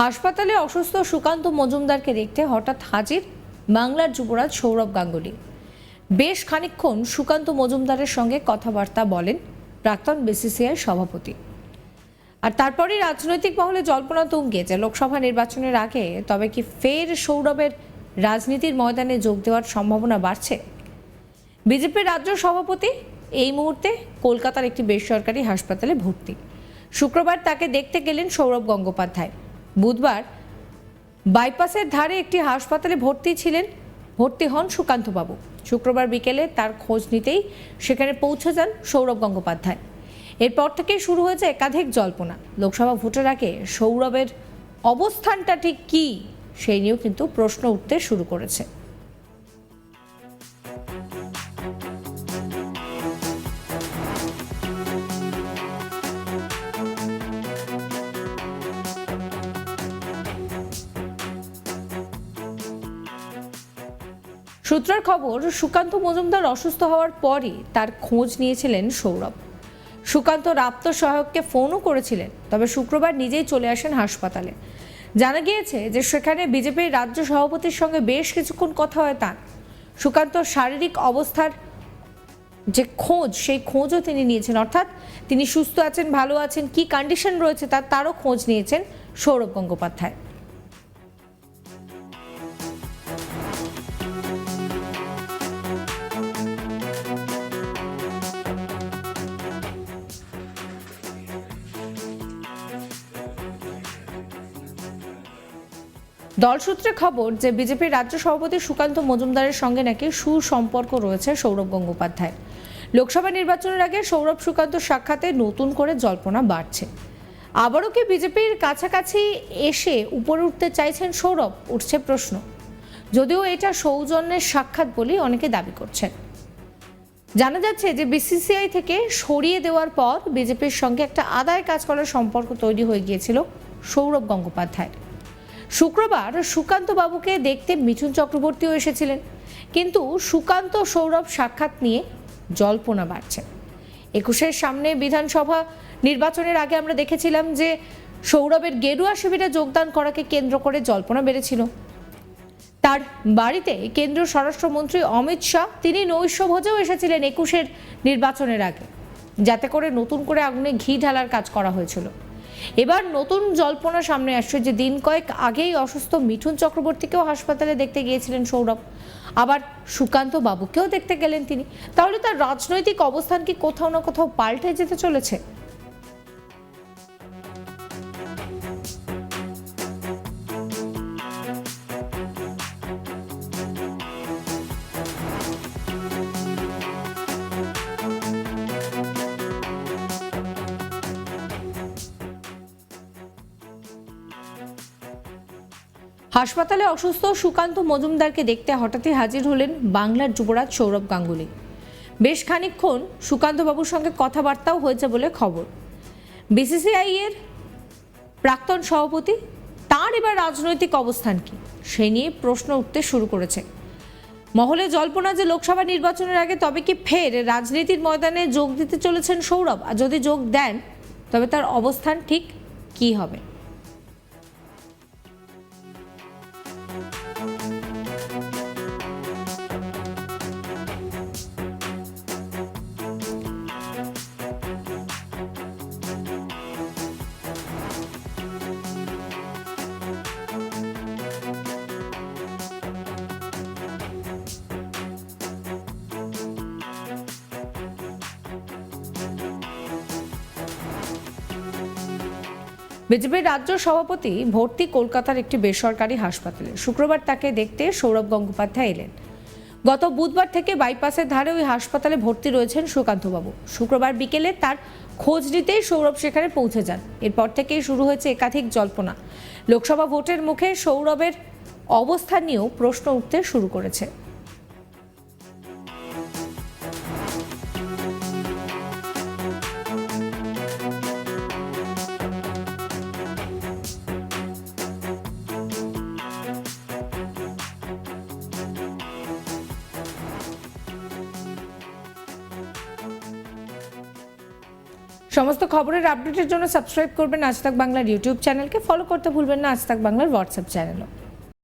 হাসপাতালে অসুস্থ সুকান্ত মজুমদারকে দেখতে হঠাৎ হাজির বাংলার যুবরাজ সৌরভ গাঙ্গুলি। বেশ খানিকক্ষণ সুকান্ত মজুমদারের সঙ্গে কথাবার্তা বলেন প্রাক্তন বিসিসিআই সভাপতি। আর তারপরেই রাজনৈতিক মহলে জল্পনা তুঙ্গে যে লোকসভা নির্বাচনের আগে তবে কি ফের সৌরভের রাজনীতির ময়দানে যোগ দেওয়ার সম্ভাবনা বাড়ছে? বিজেপির রাজ্য সভাপতি এই মুহূর্তে কলকাতার একটি বেসরকারি হাসপাতালে ভর্তি। শুক্রবার তাকে দেখতে গেলেন সৌরভ গঙ্গোপাধ্যায়। বুধবার বাইপাসের ধারে একটি হাসপাতালে ভর্তি ছিলেন, ভর্তি হন সুকান্তবাবু। শুক্রবার বিকেলে তার খোঁজ নিতেই সেখানে পৌঁছে যান সৌরভ গঙ্গোপাধ্যায়। এরপর থেকে শুরু হয়েছে একাধিক জল্পনা। লোকসভা ভোটের আগে সৌরভের অবস্থানটা ঠিক কী, সেই নিয়েও কিন্তু প্রশ্ন উঠতে শুরু করেছে। সূত্রের খবর, সুকান্ত মজুমদার অসুস্থ হওয়ার পরই তার খোঁজ নিয়েছিলেন সৌরভ। সুকান্ত রাপ্ত সহায়ককে ফোনও করেছিলেন, তবে শুক্রবার নিজেই চলে আসেন হাসপাতালে। জানা গিয়েছে যে সেখানে বিজেপির রাজ্য সভাপতির সঙ্গে বেশ কিছুক্ষণ কথা হয় তাঁর। সুকান্ত শারীরিক অবস্থার যে খোঁজ, সেই খোঁজও তিনি নিয়েছেন। অর্থাৎ তিনি সুস্থ আছেন, ভালো আছেন, কি কন্ডিশন রয়েছে তার তারও খোঁজ নিয়েছেন সৌরভ গঙ্গোপাধ্যায়। দলসূত্রে খবর যে বিজেপির রাজ্য সভাপতি সুকান্ত মজুমদারের সঙ্গে নাকি সুসম্পর্ক রয়েছে সৌরভ গঙ্গোপাধ্যায় লোকসভা নির্বাচনের আগে সৌরভ সুকান্ত সাক্ষাতে নতুন করে জল্পনা বাড়ছে। আবারও কি বিজেপির কাছাকাছি এসে উপরে উঠতে চাইছেন সৌরভ? উঠছে প্রশ্ন। যদিও এটা সৌজন্যের সাক্ষাৎ বলেই অনেকে দাবি করছেন। জানা যাচ্ছে যে বিসিসিআই থেকে সরিয়ে দেওয়ার পর বিজেপির সঙ্গে একটা আদায় কাজ করার সম্পর্ক তৈরি হয়ে গিয়েছিল সৌরভ গঙ্গোপাধ্যায় শুক্রবার সুকান্ত বাবুকে দেখতে মিঠুন চক্রবর্তীও এসেছিলেন। কিন্তু সুকান্ত সৌরভ সাক্ষাৎ নিয়ে জল্পনা বাড়ছে। একুশের সামনে বিধানসভা নির্বাচনের আগে আমরা দেখেছিলাম যে সৌরভের গেরুয়া শিবিরে যোগদান করাকে কেন্দ্র করে জল্পনা বেড়েছিল। তার বাড়িতে কেন্দ্রীয় স্বরাষ্ট্রমন্ত্রী অমিত শাহ, তিনি নৈশভোজেও এসেছিলেন একুশের নির্বাচনের আগে। যাতে করে নতুন করে আগুনে ঘি ঢালার কাজ করা হয়েছিল। এবার নতুন জল্পনা সামনে আসছে যে দিন কয়েক আগেই অসুস্থ মিঠুন চক্রবর্তীকেও হাসপাতালে দেখতে গিয়েছিলেন সৌরভ। আবার সুকান্ত বাবুকেও দেখতে গেলেন তিনি। তাহলে তার রাজনৈতিক অবস্থান কি কোথাও না কোথাও পাল্টে যেতে চলেছে? হাসপাতালে অসুস্থ সুকান্ত মজুমদারকে দেখতে হঠাৎই হাজির হলেন বাংলার যুবরাজ সৌরভ গাঙ্গুলি। বেশ খানিকক্ষণ সুকান্তবাবুর সঙ্গে কথাবার্তাও হয়েছে বলে খবর। বিসিসিআই এর প্রাক্তন সভাপতি, তার এবার রাজনৈতিক অবস্থান কি, সে নিয়ে প্রশ্ন উঠতে শুরু করেছে। মহলে জল্পনা যে লোকসভা নির্বাচনের আগে তবে কি ফের রাজনীতির ময়দানে যোগ দিতে চলেছেন সৌরভ? আর যদি যোগ দেন, তবে তার অবস্থান ঠিক কি হবে? বিজেপির রাজ্য সভাপতি ভর্তি কলকাতার একটি বেসরকারি হাসপাতালে। শুক্রবার তাকে দেখতে সৌরভ গঙ্গোপাধ্যায় এলেন। গত বুধবার থেকে বাইপাসের ধারে ওই হাসপাতালে ভর্তি রয়েছেন সুকান্তবাবু। শুক্রবার বিকেলে তার খোঁজ নিতেই সৌরভ সেখানে পৌঁছে যান। এরপর থেকেই শুরু হয়েছে একাধিক জল্পনা। লোকসভা ভোটের মুখে সৌরভের অবস্থান নিয়েও প্রশ্ন উঠতে শুরু করেছে। সমস্ত খবরের আপডেটের জন্য সাবস্ক্রাইব করবেন আজ তাক বাংলার ইউটিউব চ্যানেলকে ফলো করতে ভুলবেন না আজ তাক বাংলার হোয়াটসঅ্যাপ চ্যানেলও